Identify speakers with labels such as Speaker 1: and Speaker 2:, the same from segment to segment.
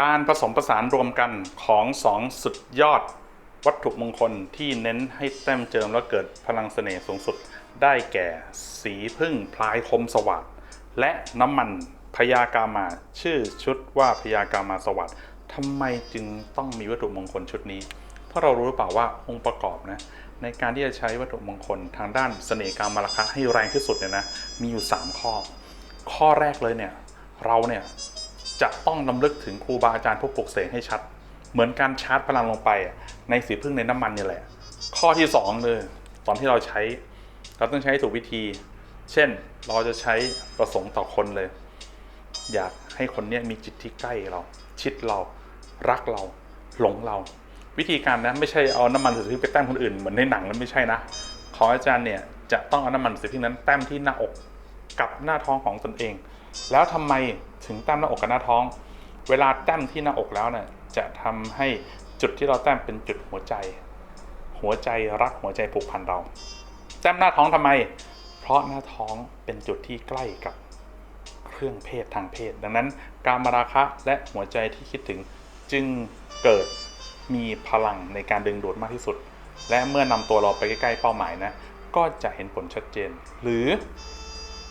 Speaker 1: การผสมผสานรวมกันของสองสุดยอดวัตถุมงคลที่เน้นให้แต้มเจิมแล้วเกิดพลังเสน่ห์สูงสุด ได้แก่ สีพึ่งพลายคมสวัสดและน้ำมันพยากามาชื่อชุดว่าพยากามาสวัสดทำไมจึงต้องมีวัตถุมงคลชุดนี้ เพราะเรารู้หรือเปล่าว่าองค์ประกอบนะในการที่จะใช้วัตถุมงคลทางด้านเสน่ห์กามราคะให้แรงที่สุดเนี่ยนะมีอยู่ 3 ข้อ ข้อแรกเลยเนี่ยเราเนี่ย จะต้องลำลึกถึงครูบาอาจารย์ผู้ปลุกเสกให้ชัด เหมือนการชาร์จพลังลงไป ในสีพึ่งในน้ำมันนี่แหละ ข้อที่2เลยตอนที่เราใช้ เราต้องใช้ถูกวิธี เช่นเราจะใช้ประสงค์ต่อคนเลย อยากให้คนนี้มีจิตที่ใกล้เรา ชิดเรารักเราหลงเรา วิธีการนะไม่ใช่เอาน้ำมันสีพึ่งไปแต้มคนอื่นเหมือนในหนังแล้วไม่ใช่นะของอาจารย์เนี่ยจะต้องเอาน้ำมันสีพึ่งนั้นแต้มที่หน้าอกกับหน้าท้องของตนเอง แล้วทำไมถึงแต้มหน้าอกกับหน้าท้อง เวลาแต้มที่หน้าอกแล้วเนี่ยจะทำให้จุดที่เราแต้มเป็นจุดหัวใจ หัวใจรักหัวใจผูกพันเรา แต้มหน้าท้องทำไม เพราะหน้าท้องเป็นจุดที่ใกล้กับเครื่องเพศทางเพศ ดังนั้น การมาราคะและหัวใจที่คิดถึงจึงเกิดมีพลังในการดึงดูดมากที่สุด และเมื่อนำตัวเราไปใกล้ๆเป้าหมายนะก็จะเห็นผลชัดเจน หรือ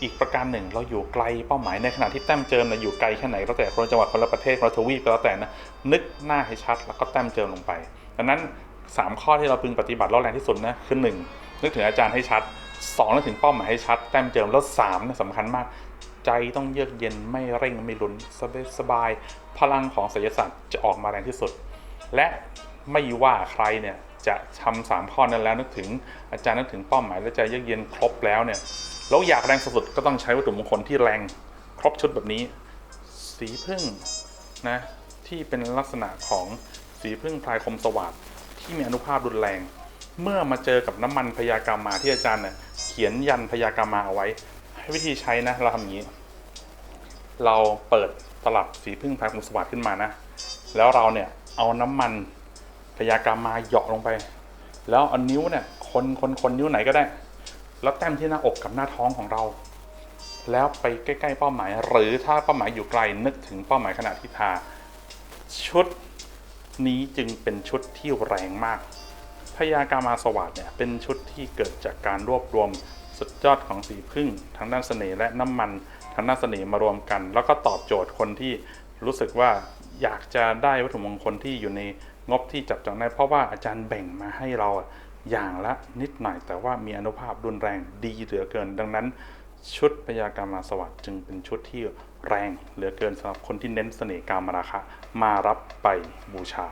Speaker 1: อีกประการหนึ่งเราอยู่ไกลเป้าหมายในขณะที่แต้มเจิมนะอยู่ไกลแค่ไหนก็แต่คนละจังหวัดคนละประเทศคนละทวีปก็แล้วแต่นะนึกหน้าให้ชัดแล้วก็แต้มเจิมลงไปดังนั้น 3 ข้อที่เราพึงปฏิบัติรอบแรงที่สุดนะคือ1นึกถึงอาจารย์ให้ชัด2นึกถึงเป้าหมายให้ชัดแต้มเจิมแล้ว3นะสำคัญมาก ใจต้องเยือกเย็นไม่เร่งไม่รุนสบายสบาย พลังของศิลศาสตร์จะออกมาแรงที่สุด และไม่ว่าใครเนี่ยจะทำสามข้อนั้นแล้วนึกถึงอาจารย์นึกถึงเป้าหมายและใจเยือกเย็นครบแล้วเนี่ย แล้วอยากแรงสุดๆก็ต้องใช้วัตถุมงคลที่แรงครบชุดแบบนี้ สีพึ่งนะที่เป็นลักษณะของสีพึ่งพลายคมสวัสดที่มีอนุภาพรุนแรง เมื่อมาเจอกับน้ำมันพยากามาที่อาจารย์เนี่ยเขียนยันพยากามาเอาไว้ ให้วิธีใช้นะเราทำอย่างนี้ เราเปิดตลับสีพึ่งพลายคมสวัสดขึ้นมานะ แล้วเราเนี่ยเอาน้ำมันพยากามาเหยาะลงไป แล้วเอานิ้วเนี่ยคนคนคนนิ้วไหนก็ได้ แล้วแต้มที่หน้าอกกับหน้าท้องของเรา แล้วไปใกล้ๆเป้าหมาย หรือถ้าเป้าหมายอยู่ไกลนึกถึงเป้าหมายขณะที่ทา ชุดนี้จึงเป็นชุดที่แรงมากพยากามาสวัสดเนี่ยเป็นชุดที่เกิดจากการรวบรวมสุดยอดของสีพึ่งทางด้านเสน่ห์และน้ำมันทางด้านเสน่ห์มารวมกัน แล้วก็ตอบโจทย์คนที่รู้สึกว่าอยากจะได้วัตถุมงคลที่อยู่ในงบที่จับจองได้เพราะว่าอาจารย์แบ่งมาให้เรา อย่างละนิดหน่อย แต่ว่ามีอนุภาพรุนแรงดีเหลือเกิน ดังนั้น ชุดพยากรมาสวัสดิ์จึงเป็นชุดที่แรงเหลือเกินสำหรับคนที่เน้นเสน่ห์กามราคะมารับไปบูชา